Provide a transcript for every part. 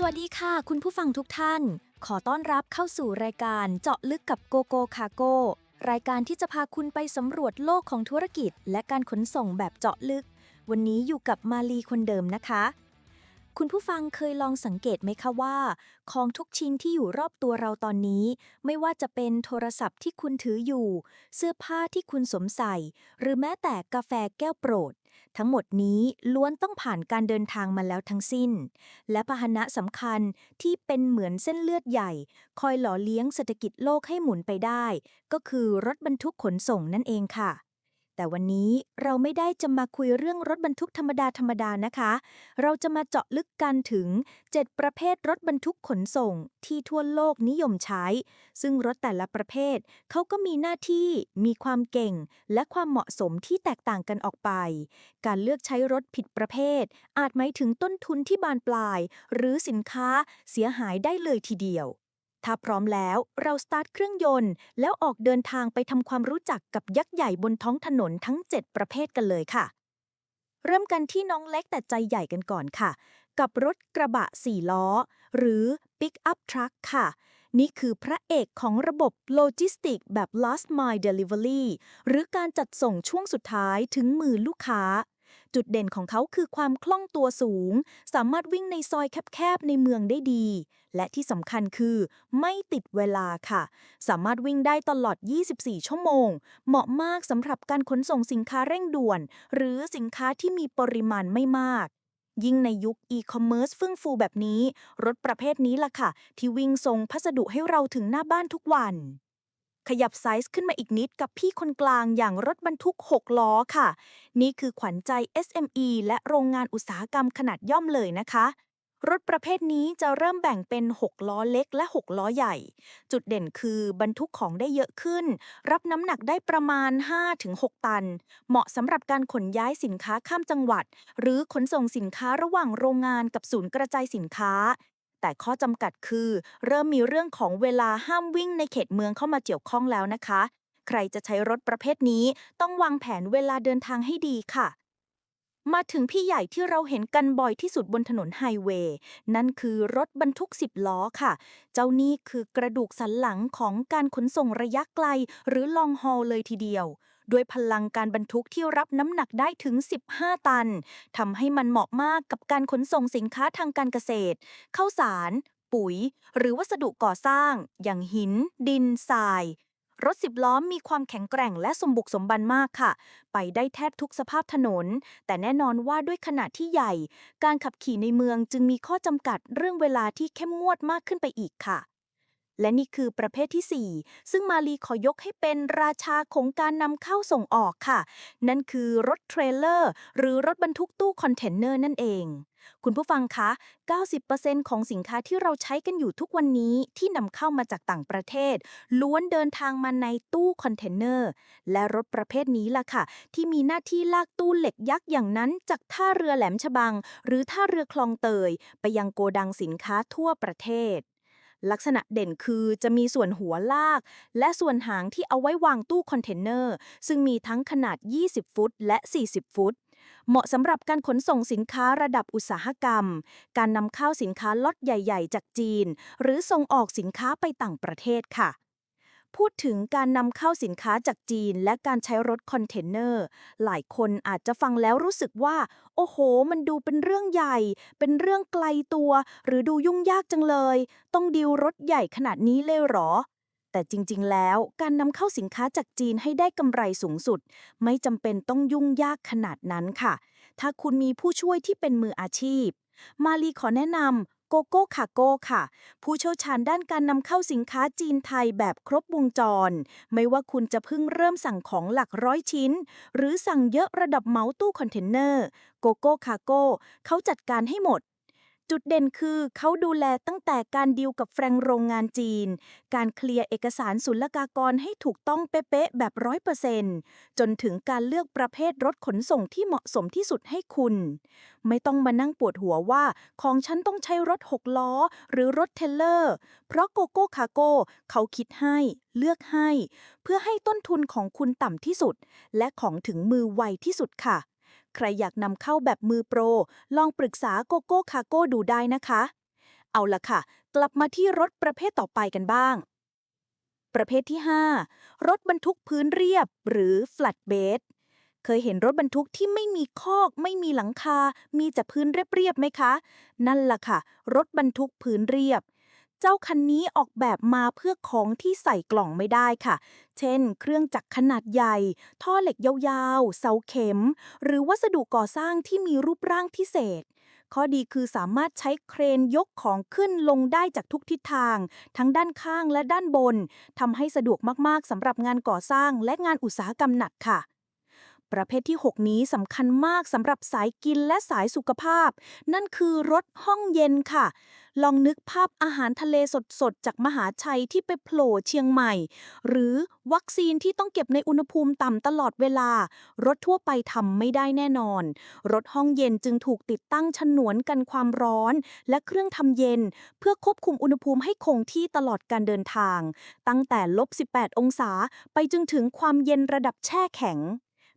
สวัสดีค่ะ คุณผู้ฟังทุกท่าน ขอต้อนรับเข้าสู่รายการเจาะลึกกับโกโก้คาโกรายการที่จะพาคุณไปสำรวจโลกของธุรกิจ และการขนส่งแบบเจาะลึก วันนี้อยู่กับมาลีคนเดิมนะคะ คุณผู้ฟังเคยลองสังเกตไหมคะว่า ของทุกชิ้นที่อยู่รอบตัวเราตอนนี้ ไม่ว่าจะเป็นโทรศัพท์ที่คุณถืออยู่ เสื้อผ้าที่คุณสวมใส่ หรือแม้แต่กาแฟแก้วโปรด ทั้งหมดนี้ล้วนต้องผ่านการเดินทางมาแล้วทั้งสิ้น และพาหนะสำคัญที่เป็นเหมือนเส้นเลือดใหญ่ คอยหล่อเลี้ยงเศรษฐกิจโลกให้หมุนไปได้ ก็คือรถบรรทุกขนส่งนั่นเองค่ะ แต่วันนี้เราไม่ได้จะมาคุยเรื่องรถบรรทุกธรรมดาธรรมดานะคะ เราจะมาเจาะลึกกันถึง 7 ประเภทรถบรรทุกขนส่ง ที่ทั่วโลกนิยมใช้ ซึ่งรถแต่ละประเภทเขาก็มีหน้าที่ มีความเก่ง และความเหมาะสมที่แตกต่างกันออกไป การเลือกใช้รถผิดประเภท อาจหมายถึงต้นทุนที่บานปลาย หรือสินค้าเสียหายได้เลยทีเดียว ถ้าพร้อมแล้วเราสตาร์ทเครื่องยนต์ แล้วออกเดินทางไปทำความรู้จักกับยักษ์ใหญ่บนท้องถนนทั้ง 7 ประเภทกันเลยค่ะ เริ่มกันที่น้องเล็กแต่ใจใหญ่กันก่อนค่ะ กับรถกระบะ4ล้อ หรือ Pick Up Truck ค่ะ นี่คือพระเอกของระบบโลจิสติกแบบ last mile delivery หรือการจัดส่งช่วงสุดท้ายถึงมือลูกค้า จุดเด่นของเขาคือความคล่องตัวสูง สามารถวิ่งในซอยแคบๆในเมืองได้ดี และที่สำคัญคือไม่ติดเวลาค่ะ สามารถวิ่งได้ตลอด 24 ชั่วโมง เหมาะมากสำหรับการขนส่งสินค้าเร่งด่วน หรือสินค้าที่มีปริมาณไม่มากยิ่งในยุคอีคอมเมิร์ซเฟื่องฟูแบบนี้ รถประเภทนี้ล่ะค่ะ ที่วิ่งส่งพัสดุให้เราถึงหน้าบ้านทุกวัน ขยับไซส์ขึ้นมาอีกนิดกับพี่คนกลางอย่างรถบรรทุก 6 ล้อค่ะ นี่คือขวัญใจ SME และโรงงานอุตสาหกรรมขนาดย่อมเลยนะคะ รถประเภทนี้จะเริ่มแบ่งเป็น 6 ล้อเล็กและ 6 ล้อใหญ่ จุดเด่นคือบรรทุกของได้เยอะขึ้น รับน้ำหนักได้ประมาณ 5-6 ตัน เหมาะสำหรับการขนย้ายสินค้าข้ามจังหวัด หรือขนส่งสินค้าระหว่างโรงงานกับศูนย์กระจายสินค้า แต่ข้อจำกัดคือ เริ่มมีเรื่องของเวลาห้ามวิ่งในเขตเมืองเข้ามาเกี่ยวข้องแล้วนะคะ ใครจะใช้รถประเภทนี้ ต้องวางแผนเวลาเดินทางให้ดีค่ะ มาถึงพี่ใหญ่ที่เราเห็นกันบ่อยที่สุดบนถนนไฮเวย์นั่นคือรถบรรทุก 10 ล้อค่ะ เจ้านี่คือกระดูกสันหลังของการขนส่งระยะไกล หรือลองฮอลเลยทีเดียว ด้วยพลังการบรรทุกที่รับน้ำหนักได้ถึง 15 ตันทำให้มันเหมาะมากกับการขนส่งสินค้าทางการเกษตรข้าวสาร ปุ๋ย หรือวัสดุก่อสร้าง อย่างหิน ดินทรายรถสิบล้อมีความแข็งแกร่งและสมบุกสมบันมากค่ะ ไปได้แทบทุกสภาพถนน แต่แน่นอนว่าด้วยขนาดที่ใหญ่ การขับขี่ในเมืองจึงมีข้อจำกัดเรื่องเวลาที่เข้มงวดมากขึ้นไปอีกค่ะ และนี่คือประเภทที่ 4 ซึ่งมาลีขอยกให้เป็นราชาของการนำเข้าส่งออกค่ะ นั่นคือรถเทรลเลอร์ หรือรถบรรทุกตู้คอนเทนเนอร์นั่นเอง คุณผู้ฟังคะ 90%ของสินค้าที่เราใช้กันอยู่ทุกวันนี้ที่นำเข้ามาจากต่างประเทศ ล้วนเดินทางมาในตู้คอนเทนเนอร์ และรถประเภทนี้ล่ะค่ะ ที่มีหน้าที่ลากตู้เหล็กยักษ์อย่างนั้น จากท่าเรือแหลมฉบัง หรือท่าเรือคลองเตย ไปยังโกดังสินค้าทั่วประเทศ ลักษณะเด่นคือจะมีส่วนหัวลาก และส่วนหางที่เอาไว้วางตู้คอนเทนเนอร์ ซึ่งมีทั้งขนาด 20 ฟุต และ 40 ฟุต เหมาะสำหรับการขนส่งสินค้าระดับอุตสาหกรรม การนำเข้าสินค้าล็อตใหญ่ ๆ จากจีน หรือส่งออกสินค้าไปต่างประเทศค่ะ พูดถึงการนำเข้าสินค้าจากจีนและการใช้รถคอนเทนเนอร์ หลายคนอาจจะฟังแล้วรู้สึกว่า โอ้โห มันดูเป็นเรื่องใหญ่ เป็นเรื่องไกลตัว หรือดูยุ่งยากจังเลย ต้องดีลรถใหญ่ขนาดนี้เลยหรอ แต่จริงๆ แล้วการนำเข้าสินค้าจากจีนให้ได้กำไรสูงสุด ไม่จำเป็นต้องยุ่งยากขนาดนั้นค่ะ ถ้าคุณมีผู้ช่วยที่เป็นมืออาชีพ มาลีขอแนะนำ โกโก้คาโก้ค่ะ ผู้เชี่ยวชาญด้านการนำเข้าสินค้าจีนไทยแบบครบวงจร ไม่ว่าคุณจะเพิ่งเริ่มสั่งของหลักร้อยชิ้น หรือสั่งเยอะระดับเหมาตู้คอนเทนเนอร์โกโก้คาโก้เขาจัดการให้หมด จุดเด่นคือเขาดูแลตั้งแต่การดีลกับแฟรงโรงงานจีน การเคลียร์เอกสารศุลกากรให้ถูกต้องเป๊ะๆแบบร้อยเปอร์เซนต์จนถึงการเลือกประเภทรถขนส่งที่เหมาะสมที่สุดให้คุณ ไม่ต้องมานั่งปวดหัวว่า ของฉันต้องใช้รถ6ล้อ หรือรถเทเลอร์ เพราะโกโก้คาโก้เขาคิดให้ เลือกให้ เพื่อให้ต้นทุนของคุณต่ำที่สุด และของถึงมือไวที่สุดค่ะ ใครอยากนำเข้าแบบมือโปร ลองปรึกษาโกโก้คาโก้ดูได้นะคะ เอาละค่ะ กลับมาที่รถประเภทต่อไปกันบ้าง ประเภทที่ 5 รถบรรทุกพื้นเรียบหรือ flatbed เคยเห็นรถบรรทุกที่ไม่มีคอก ไม่มีหลังคา มีแต่พื้นเรียบๆไหมคะ นั่นล่ะค่ะ รถบรรทุกพื้นเรียบ เจ้าคันนี้ออกแบบมาเพื่อของที่ใส่กล่องไม่ได้ค่ะ เช่น เครื่องจักรขนาดใหญ่ ท่อเหล็กยาวๆ เสาเข็ม หรือวัสดุก่อสร้างที่มีรูปร่างพิเศษ ข้อดีคือสามารถใช้เครนยกของขึ้นลงได้จากทุกทิศทาง ทั้งด้านข้างและด้านบนทำให้สะดวกมากๆสำหรับงานก่อสร้างและงานอุตสาหกรรมหนักค่ะ ประเภทที่ 6 นี้สำคัญมากสำหรับสายกินและสายสุขภาพ นั่นคือรถห้องเย็นค่ะ ลองนึกภาพอาหารทะเลสดๆ จากมหาชัยที่ไปโผล่เชียงใหม่ หรือวัคซีนที่ต้องเก็บในอุณหภูมิต่ำตลอดเวลา รถทั่วไปทำไม่ได้แน่นอน รถห้องเย็นจึงถูกติดตั้งฉนวนกันความร้อน และเครื่องทำเย็น เพื่อควบคุมอุณหภูมิให้คงที่ตลอดการเดินทาง ตั้งแต่ลบ 18 องศาไปจนถึงความเย็นระดับแช่แข็ง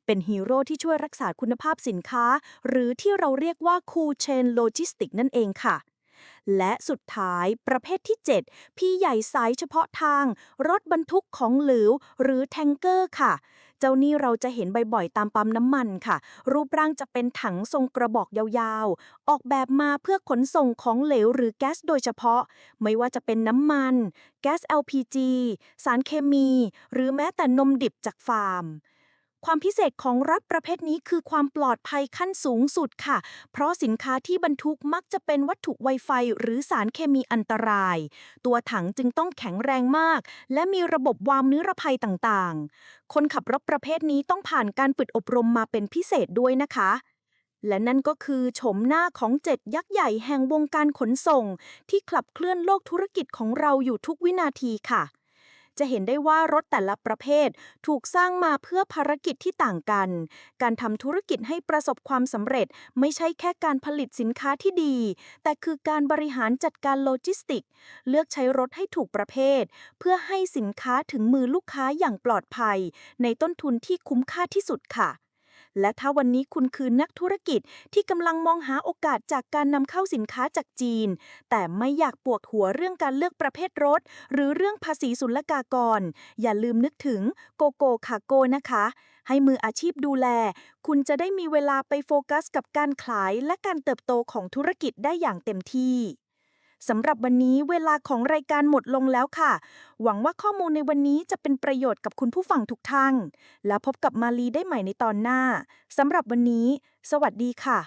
เป็นฮีโร่ที่ช่วยรักษาคุณภาพสินค้า หรือที่เราเรียกว่า Cool Chain Logistics นั่นเองค่ะ และสุดท้ายประเภทที่ 7 พี่ใหญ่สายเฉพาะทาง รถบรรทุกของเหลวหรือแทงเกอร์ค่ะ เจ้านี่เราจะเห็นบ่อยๆตามปั๊มน้ำมันค่ะ รูปร่างจะเป็นถังทรงกระบอกยาวๆ ออกแบบมาเพื่อขนส่งของเหลวหรือแก๊สโดยเฉพาะ ไม่ว่าจะเป็นน้ำมัน แก๊ส LPG สารเคมี หรือแม้แต่นมดิบจากฟาร์ม ความพิเศษของรถประเภทนี้คือความปลอดภัยขั้นสูงสุดค่ะ เพราะสินค้าที่บรรทุกมักจะเป็นวัตถุไวไฟหรือสารเคมีอันตราย ตัวถังจึงต้องแข็งแรงมาก และมีระบบวาล์วนิรภัยต่างๆ คนขับรถประเภทนี้ต้องผ่านการฝึกอบรมมาเป็นพิเศษด้วยนะคะและนั่นก็คือโฉมหน้าของเจ็ดยักษ์ใหญ่แห่งวงการขนส่ง ที่ขับเคลื่อนโลกธุรกิจของเราอยู่ทุกวินาทีค่ะ จะเห็นได้ว่ารถแต่ละประเภท ถูกสร้างมาเพื่อภารกิจที่ต่างกัน การทำธุรกิจให้ประสบความสำเร็จ ไม่ใช่แค่การผลิตสินค้าที่ดี แต่คือการบริหารจัดการโลจิสติก เลือกใช้รถให้ถูกประเภท เพื่อให้สินค้าถึงมือลูกค้าอย่างปลอดภัย ในต้นทุนที่คุ้มค่าที่สุดค่ะ และถ้าวันนี้คุณคือนักธุรกิจที่กำลังมองหาโอกาสจากการนำเข้าสินค้าจากจีน แต่ไม่อยากปวดหัวเรื่องการเลือกประเภทรถ หรือเรื่องภาษีศุลกากร อย่าลืมนึกถึงโกโก้คาโก้นะคะ ให้มืออาชีพดูแล คุณจะได้มีเวลาไปโฟกัสกับการขายและการเติบโตของธุรกิจได้อย่างเต็มที่ สำหรับวันนี้เวลาของรายการหมดลงแล้วค่ะ หวังว่าข้อมูลในวันนี้จะเป็นประโยชน์กับคุณผู้ฟังทุกท่าน แล้วพบกับมาลีได้ใหม่ในตอนหน้าสำหรับวันนี้ สวัสดีค่ะ